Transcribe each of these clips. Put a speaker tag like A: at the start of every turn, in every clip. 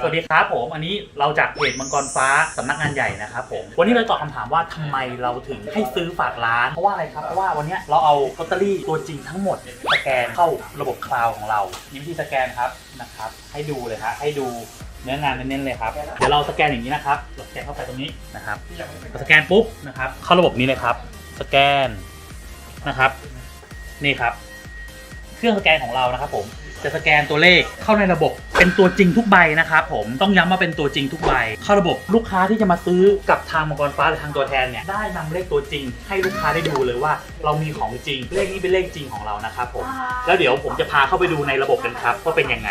A: สวัสดีครับผม อันนี้เราจากเพจมังกรฟ้าสำนักงานใหญ่นะครับผม วันนี้เราตอบคำถามว่าทำไมเราถึงให้ซื้อฝากร้าน เพราะว่าอะไรครับ เพราะว่าวันเนี้ยเราเอาลอตเตอรี่ตัวจริงทั้งหมดสแกนเข้าระบบคลาวด์ของเรานี่วิธีสแกนครับนะครับ ให้ดูเลยครับให้ดูเนื้องานเน้นๆเลยครับ เดี๋ยวเราสแกนอย่างนี้นะครับเราสแกนเข้าไปตรงนี้นะครับพอสแกนปุ๊บนะครับ เข้าระบบนี้เลยครับ สแกนนะครับ นี่ครับ เครื่องสแกนของเรานะครับ ผม จะสแกนตัวเลขเข้าในระบบ เป็นตัวจริงทุกใบนะครับผมต้องย้ำว่าเป็นตัวจริงทุกใบ เข้าระบบลูกค้าที่จะมาซื้อกับทางมังกรฟ้าหรือทางตัวแทนเนี่ยได้นำเลขตัวจริง ให้ลูกค้าได้ดูเลยว่า เรามีของจริงเลขนี้เป็นเลขจริงของเรานะครับผมแล้วเดี๋ยวผมจะพาเข้าไปดูในระบบกันครับว่าเป็นยังไง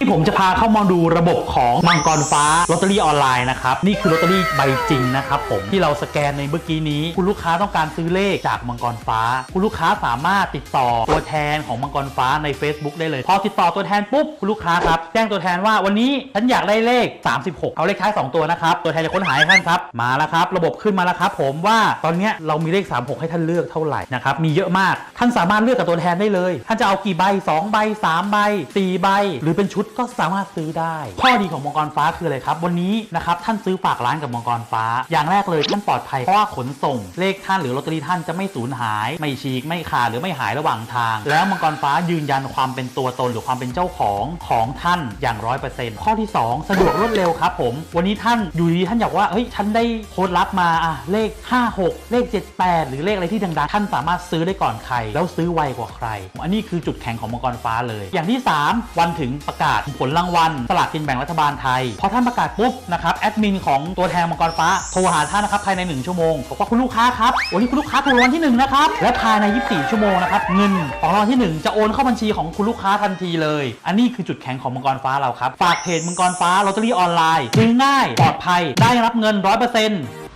A: ที่ผมจะพาเข้ามาดูระบบของมังกรฟ้าลอตเตอรี่ออนไลน์นะครับ นี่คือลอตเตอรี่ใบจริงนะครับผมที่เราสแกนในเมื่อกี้นี้ คุณลูกค้าต้องการซื้อเลขจากมังกรฟ้า คุณลูกค้าสามารถติดต่อตัวแทนของมังกรฟ้าใน Facebook ได้เลย พอติดต่อตัวแทนปุ๊บคุณลูกค้าครับแจ้งตัวแทนว่าวันนี้ฉันอยากได้เลข 36 เอาเลขท้าย 2 ตัวนะครับ ตัวแทนจะค้นหาให้ท่านครับมาแล้วครับ ระบบขึ้นมาแล้วครับผมว่าตอนนี้เรามีเลข 36 ให้ท่านเลือกเท่าไหร่นะครับมีเยอะมากท่านสามารถเลือกกับตัวแทนได้เลย ท่านจะเอากี่ใบ2ใบ3ใบ4ใบหรือเป็นชุดก็สามารถซื้อได้ ข้อดีของมังกรฟ้าคืออะไรครับ วันนี้นะครับท่านซื้อฝากร้านกับมังกรฟ้า อย่างแรกเลยท่านปลอดภัยเพราะว่าขนส่ง เลขท่านหรือลอตเตอรี่ท่านจะไม่สูญหาย ไม่ฉีกไม่ขาดหรือไม่หายระหว่างทาง แล้วมังกรฟ้ายืนยันความเป็นตัวตนหรือความเป็นเจ้าของของท่านอย่างร้อยเปอร์เซ็นต์ข้อที่ 2 สะดวกรวดเร็วครับผม วันนี้ท่านอยู่ดีท่านอยากว่าเฮ้ยฉันได้โค้ดลับมาอะเลข 56 เลข 78 หรือเลขอะไรที่ดังๆท่านสามารถซื้อได้ก่อนใคร แล้วซื้อไวกว่าใคร อันนี้คือจุดแข็งของมังกรฟ้าเลย อย่างที่ 3 วันถึงประกาศศผลรางวัลสลากกินแบ่งรัฐบาลไทยพอท่านประกาศปุ๊บนะครับแอดมินของตัวแทนมังกรฟ้าโทรหาท่านนะครับภายใน 1 ชั่วโมงบอกว่าคุณลูกค้าครับวันนี้คุณลูกค้าถูกรางวัลที่1นะครับและภายใน 24 ชั่วโมงนะครับเงินของรางวัลที่ 1 จะโอนเข้าบัญชีของคุณลูกค้าทันทีเลย อันนี้คือจุดแข็งของมังกรฟ้าเราครับฝากเพจมังกรฟ้าลอตเตอรี่ออนไลน์ซื้อง่ายปลอดภัยได้รับเงิน 100%